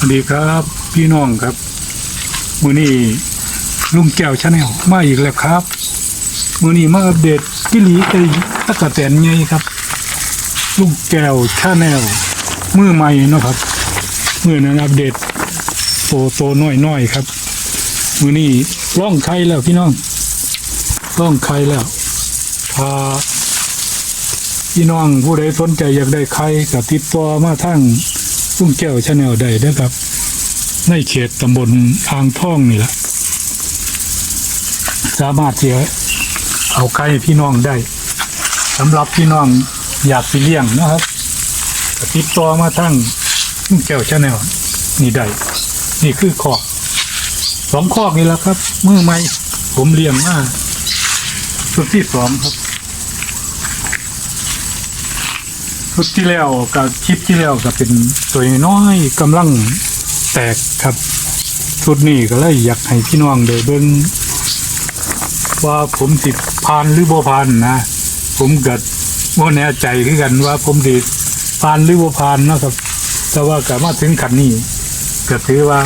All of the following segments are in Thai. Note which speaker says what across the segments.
Speaker 1: สวัสดีครับพี่น้องครับมือนี้ลุงแก้วชาแนลมาอีกแล้วครับมือนี้มาอัปเดตกิลีไอ้ตะกะแตนไงครับ ลุงแก้วชาแนลมือใหม่เนาะครับมือนั้นอัปเดตโตโตน้อยน้อยๆครับ มือนี้ร่องไข่แล้วพี่น้องร่องไข่แล้วพาพี่น้องผู้ใดสนใจอยากได้ไข่กับติดต่อมาทั้ง ลุงแก้วชาแนลใดได้ครับ ในเขตตำบลอ่างท่องนี่แหละสามารถที่จะเอาไก่พี่น้องได้สำหรับพี่น้องอยากไปเลี้ยงนะครับติดต่อมาทั้งลุงแก้วชาแนลนี่ได้นี่คือขอกสองขอกนี่แหละครับมือใหม่ผมเลี้ยงมาสุดที่สองครับ ชุดที่แล้วกับคลิปที่แล้วก็เป็นตัวน้อยกำลังแตกครับชุดนี้ก็เลยอยากให้พี่น้องได้เบิ่งว่าผมสิผ่านหรือบ่ผ่านนะ ผมก็บ่แน่ใจคือกันว่าผมสิผ่านหรือบ่ผ่านนะครับแต่ว่าก็มาถึงขั้นนี้ก็ถือว่า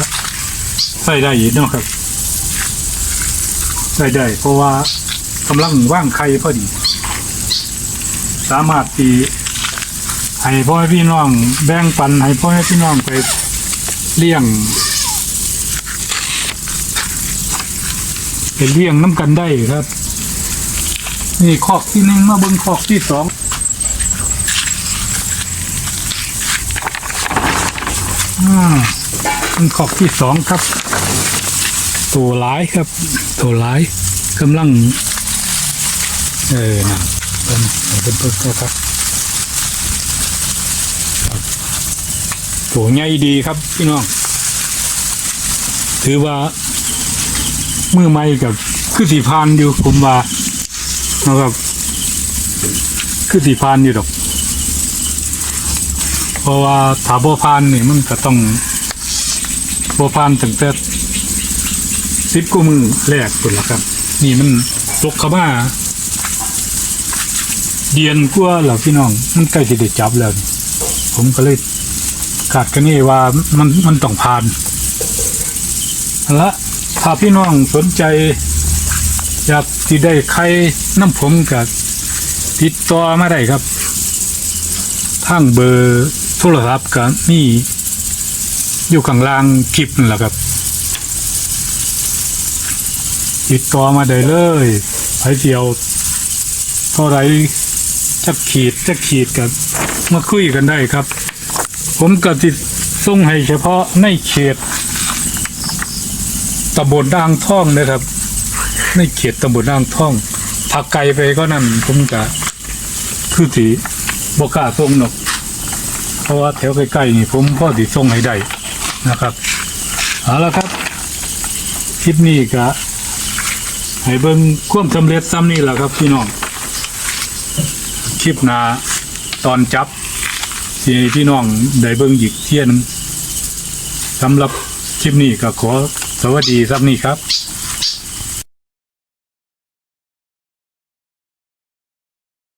Speaker 1: ใส่ได้อีกเนะครับใส่ได้เพราะว่ากำลังว่างไข่พอดี สามารถที่ ให้พ่อพี่น้องแบ่งปันให้พ่อแม่พี่น้องไปเลี้ยงไปเลี้ยงน้ำกันได้ครับ นี่คอกที่หนึ่งมาเบิ้งคอกที่สองอ่าเป็นคอกที่สองครับ ตัวร้ายครับ ตัวร้ายกำลัง เออนะเป็นเป็นเพิ่มครับ โหใหญ่ดีครับพี่น้อง ถือว่ามือใหม่กับคือสีพานอยู่ผมว่านะครับคือสีพานอยู่ดอก เพราะว่าถาบพานนี่มันก็ต้องบพานตั้งแต่สิบกว่ามือแรกสุดละครับ นี่มันตกข้ามาเดียนกว่าแล้วพี่น้องมันใกล้จะได้จับแล้ว ผมก็เลย ขาดกันนี่ว่ามันมันต้องผ่านเอาละถ้าพี่น้องสนใจ อยากที่ได้ใครน้ำผมกับติดต่อมาได้ครับทางเบอร์โทรศัพท์กับนี่อยู่ข้างล่างคลิปนั่นแหละครับ ติดต่อมาได้เลยไปเที่ยวเท่าไรจะขีดจะขีดกับมาคุยกันได้ครับ ผมก็ติดส่งให้เฉพาะในเขตตำบลด่างท่องนะครับ ในเขตตำบลด่างท่องถ้าไกลไปก็นั่นผมจะคือสีบกล้าส่งหนกเพราะว่าแถวใกล้ๆนี่ผมก็ติส่งให้ได้นะครับเอาละครับ คลิปนี้ก็ให้เบิ่งควมสำเร็จซ้ำนี่แหละครับพี่น้อง คลิปหน้าตอนจับ ที่พี่น้องได้เบิ่งหยิกเที่ยนสำหรับคลิปนี้ก็ขอสวัสดีครับนี่ครับ